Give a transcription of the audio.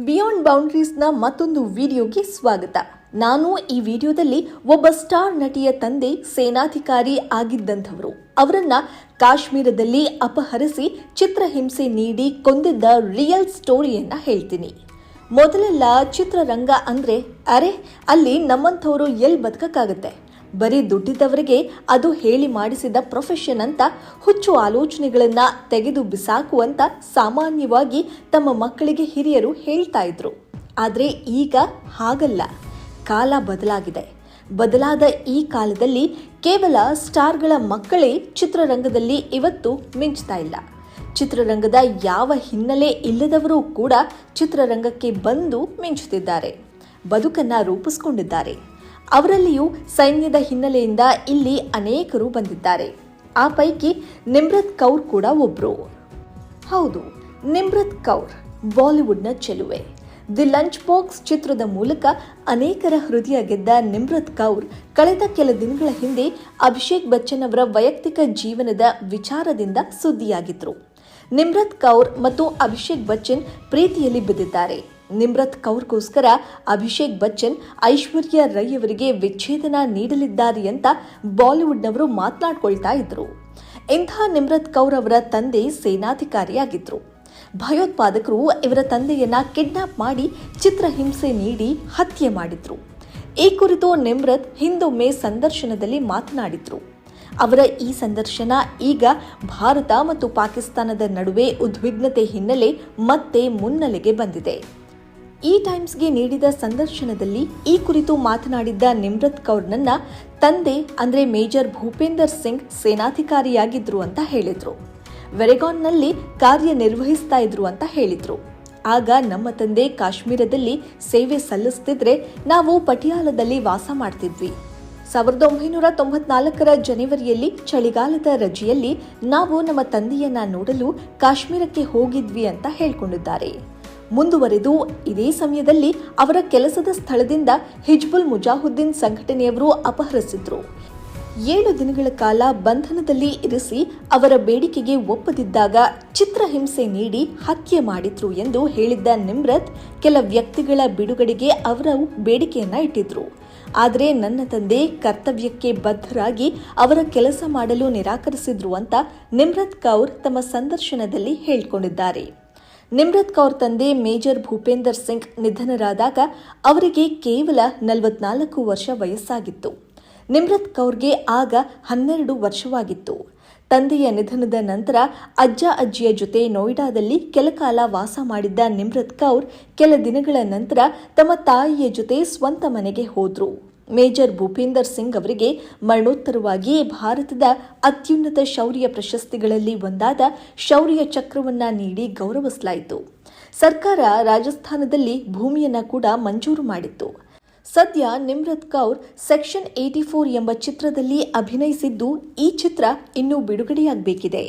Beyond ಬೌಂಡ್ರೀಸ್ನ ಮತ್ತೊಂದು ವಿಡಿಯೋಗೆ ಸ್ವಾಗತ. ನಾನು ಈ ವಿಡಿಯೋದಲ್ಲಿ ಒಬ್ಬ ಸ್ಟಾರ್ ನಟಿಯ ತಂದೆ, ಸೇನಾಧಿಕಾರಿ ಆಗಿದ್ದಂಥವರು. ಅವರನ್ನ ಕಾಶ್ಮೀರದಲ್ಲಿ ಅಪಹರಿಸಿ ಚಿತ್ರಹಿಂಸೆ ನೀಡಿ ಕೊಂದಿದ್ದ ರಿಯಲ್ ಸ್ಟೋರಿಯನ್ನ ಹೇಳ್ತೀನಿ. ಮೊದಲೆಲ್ಲ ಚಿತ್ರರಂಗ ಅಂದ್ರೆ, ಅರೆ, ಅಲ್ಲಿ ನಮ್ಮಂಥವರು ಎಲ್ಲಿ ಬದುಕಕ್ಕಾಗತ್ತೆ? ಬರೀ ದುಡ್ಡಿದವರಿಗೆ ಅದು ಹೇಳಿ ಮಾಡಿಸಿದ ಪ್ರೊಫೆಷನ್ ಅಂತ, ಹುಚ್ಚು ಆಲೋಚನೆಗಳನ್ನು ತೆಗೆದು ಬಿಸಾಕುವಂತ ಸಾಮಾನ್ಯವಾಗಿ ತಮ್ಮ ಮಕ್ಕಳಿಗೆ ಹಿರಿಯರು ಹೇಳ್ತಾ ಇದ್ರು. ಆದರೆ ಈಗ ಹಾಗಲ್ಲ. ಕಾಲ ಬದಲಾಗಿದೆ. ಬದಲಾದ ಈ ಕಾಲದಲ್ಲಿ ಕೇವಲ ಸ್ಟಾರ್ಗಳ ಮಕ್ಕಳೇ ಚಿತ್ರರಂಗದಲ್ಲಿ ಇವತ್ತು ಮಿಂಚ್ತಾ ಇಲ್ಲ. ಚಿತ್ರರಂಗದ ಯಾವ ಹಿನ್ನೆಲೆ ಇಲ್ಲದವರೂ ಕೂಡ ಚಿತ್ರರಂಗಕ್ಕೆ ಬಂದು ಮಿಂಚುತ್ತಿದ್ದಾರೆ. ಬದುಕನ್ನ ರೂಪಿಸಿಕೊಂಡಿದ್ದಾರೆ. ಅವರಲ್ಲಿಯೂ ಸೈನ್ಯದ ಹಿನ್ನೆಲೆಯಿಂದ ಇಲ್ಲಿ ಅನೇಕರು ಬಂದಿದ್ದಾರೆ. ಆ ಪೈಕಿ ನಿಮ್ರತ್ ಕೌರ್ ಕೂಡ ಒಬ್ರು. ಹೌದು, ನಿಮ್ರತ್ ಕೌರ್, ಬಾಲಿವುಡ್ನ ಚೆಲುವೆ. ದಿ ಲಂಚ್ ಬಾಕ್ಸ್ ಚಿತ್ರದ ಮೂಲಕ ಅನೇಕರ ಹೃದಯ ಗೆದ್ದ ನಿಮ್ರತ್ ಕೌರ್ ಕಳೆದ ಕೆಲ ದಿನಗಳ ಹಿಂದೆ ಅಭಿಷೇಕ್ ಬಚ್ಚನ್ ಅವರ ವೈಯಕ್ತಿಕ ಜೀವನದ ವಿಚಾರದಿಂದ ಸುದ್ದಿಯಾಗಿದ್ರು. ನಿಮ್ರತ್ ಕೌರ್ ಮತ್ತು ಅಭಿಷೇಕ್ ಬಚ್ಚನ್ ಪ್ರೀತಿಯಲ್ಲಿ ಬಿದ್ದಿದ್ದಾರೆ. ನಿಮ್ರತ್ ಕೌರ್ಗೋಸ್ಕರ ಅಭಿಷೇಕ್ ಬಚ್ಚನ್, ಐಶ್ವರ್ಯ ರೈ ಅವರಿಗೆ ವಿಚ್ಛೇದನ ನೀಡಲಿದ್ದಾರೆ ಅಂತ ಬಾಲಿವುಡ್ನವರು ಮಾತನಾಡ್ಕೊಳ್ತಾ ಇದ್ರು. ಇಂಥ ನಿಮ್ರತ್ ಕೌರ್ ಅವರ ತಂದೆ ಸೇನಾಧಿಕಾರಿಯಾಗಿದ್ದರು ಭಯೋತ್ಪಾದಕರು ಇವರ ತಂದೆಯನ್ನ ಕಿಡ್ನಾಪ್ ಮಾಡಿ ಚಿತ್ರಹಿಂಸೆ ನೀಡಿ ಹತ್ಯೆ ಮಾಡಿದ್ರು. ಈ ಕುರಿತು ನಿಮ್ರತ್ ಹಿಂದೊಮ್ಮೆ ಸಂದರ್ಶನದಲ್ಲಿ ಮಾತನಾಡಿದ್ರು. ಅವರ ಈ ಸಂದರ್ಶನ ಈಗ ಭಾರತ ಮತ್ತು ಪಾಕಿಸ್ತಾನದ ನಡುವೆ ಉದ್ವಿಗ್ನತೆ ಹಿನ್ನೆಲೆ ಮತ್ತೆ ಮುನ್ನೆಲೆಗೆ ಬಂದಿದೆ. ಈ ಟೈಮ್ಸ್ಗೆ ನೀಡಿದ ಸಂದರ್ಶನದಲ್ಲಿ ಈ ಕುರಿತು ಮಾತನಾಡಿದ್ದ ನಿಮ್ರತ್ ಕೌರ್ನನ್ನ ತಂದೆ ಅಂದ್ರೆ ಮೇಜರ್ ಭೂಪೇಂದರ್ ಸಿಂಗ್ ಸೇನಾಧಿಕಾರಿಯಾಗಿದ್ರು ಅಂತ ಹೇಳಿದ್ರು. ವೆರೆಗಾನ್ನಲ್ಲಿ ಕಾರ್ಯನಿರ್ವಹಿಸ್ತಾ ಇದ್ರು ಅಂತ ಹೇಳಿದ್ರು. ಆಗ ನಮ್ಮ ತಂದೆ ಕಾಶ್ಮೀರದಲ್ಲಿ ಸೇವೆ ಸಲ್ಲಿಸ್ತಿದ್ರೆ ನಾವು ಪಟಿಯಾಲದಲ್ಲಿ ವಾಸ ಮಾಡ್ತಿದ್ವಿ. ಸಾವಿರದ ಒಂಬೈನೂರ ತೊಂಬತ್ನಾಲ್ಕರ ಜನವರಿಯಲ್ಲಿ ಚಳಿಗಾಲದ ರಜೆಯಲ್ಲಿ ನಾವು ನಮ್ಮ ತಂದೆಯನ್ನ ನೋಡಲು ಕಾಶ್ಮೀರಕ್ಕೆ ಹೋಗಿದ್ವಿ ಅಂತ ಹೇಳ್ಕೊಂಡಿದ್ದಾರೆ. ಮುಂದುವರೆದು ಇದೇ ಸಮಯದಲ್ಲಿ ಅವರ ಕೆಲಸದ ಸ್ಥಳದಿಂದ ಹಿಜ್ಬುಲ್ ಮುಜಾಹುದ್ದೀನ್ ಸಂಘಟನೆಯವರು ಅಪಹರಿಸಿದ್ರು. ಏಳು ದಿನಗಳ ಕಾಲ ಬಂಧನದಲ್ಲಿ ಇರಿಸಿ ಅವರ ಬೇಡಿಕೆಗೆ ಒಪ್ಪದಿದ್ದಾಗ ಚಿತ್ರಹಿಂಸೆ ನೀಡಿ ಹತ್ಯೆ ಮಾಡಿದ್ರು ಎಂದು ಹೇಳಿದ್ದ ನಿಮ್ರತ್ ಕೆಲ ವ್ಯಕ್ತಿಗಳ ಬಿಡುಗಡೆಗೆ ಅವರ ಬೇಡಿಕೆಯನ್ನ ಇಟ್ಟಿದ್ರು. ಆದರೆ ನನ್ನ ತಂದೆ ಕರ್ತವ್ಯಕ್ಕೆ ಬದ್ಧರಾಗಿ ಅವರ ಕೆಲಸ ಮಾಡಲು ನಿರಾಕರಿಸಿದ್ರು ಅಂತ ನಿಮ್ರತ್ ಕೌರ್ ತಮ್ಮ ಸಂದರ್ಶನದಲ್ಲಿ ಹೇಳ್ಕೊಂಡಿದ್ದಾರೆ. ನಿಮ್ರತ್ ಕೌರ್ ತಂದೆ ಮೇಜರ್ ಭೂಪೇಂದರ್ ಸಿಂಗ್ ನಿಧನರಾದಾಗ ಅವರಿಗೆ ಕೇವಲ ನಲವತ್ನಾಲ್ಕು ವರ್ಷ ವಯಸ್ಸಾಗಿತ್ತು. ನಿಮ್ರತ್ ಕೌರ್ಗೆ ಆಗ ಹನ್ನೆರಡು ವರ್ಷವಾಗಿತ್ತು. ತಂದೆಯ ನಿಧನದ ನಂತರ ಅಜ್ಜ ಅಜ್ಜಿಯ ಜೊತೆ ನೋಯ್ಡಾದಲ್ಲಿ ಕೆಲಕಾಲ ವಾಸ ಮಾಡಿದ್ದ ನಿಮ್ರತ್ ಕೌರ್ ಕೆಲ ದಿನಗಳ ನಂತರ ತಮ್ಮ ತಾಯಿಯ ಜೊತೆ ಸ್ವಂತ ಮನೆಗೆ ಹೋದ್ರು. ಮೇಜರ್ ಭೂಪೇಂದರ್ ಸಿಂಗ್ ಅವರಿಗೆ ಮರಣೋತ್ತರವಾಗಿ ಭಾರತದ ಅತ್ಯುನ್ನತ ಶೌರ್ಯ ಪ್ರಶಸ್ತಿಗಳಲ್ಲಿ ಒಂದಾದ ಶೌರ್ಯ ಚಕ್ರವನ್ನು ನೀಡಿ ಗೌರವಿಸಲಾಯಿತು. ಸರ್ಕಾರ ರಾಜಸ್ಥಾನದಲ್ಲಿ ಭೂಮಿಯನ್ನು ಕೂಡ ಮಂಜೂರು ಮಾಡಿತ್ತು. ಸದ್ಯ Nimrat Kaur section eighty four ಎಂಬ ಚಿತ್ರದಲ್ಲಿ ಅಭಿನಯಿಸಿದ್ದು ಈ ಚಿತ್ರ ಇನ್ನೂ ಬಿಡುಗಡೆಯಾಗಬೇಕಿದೆ.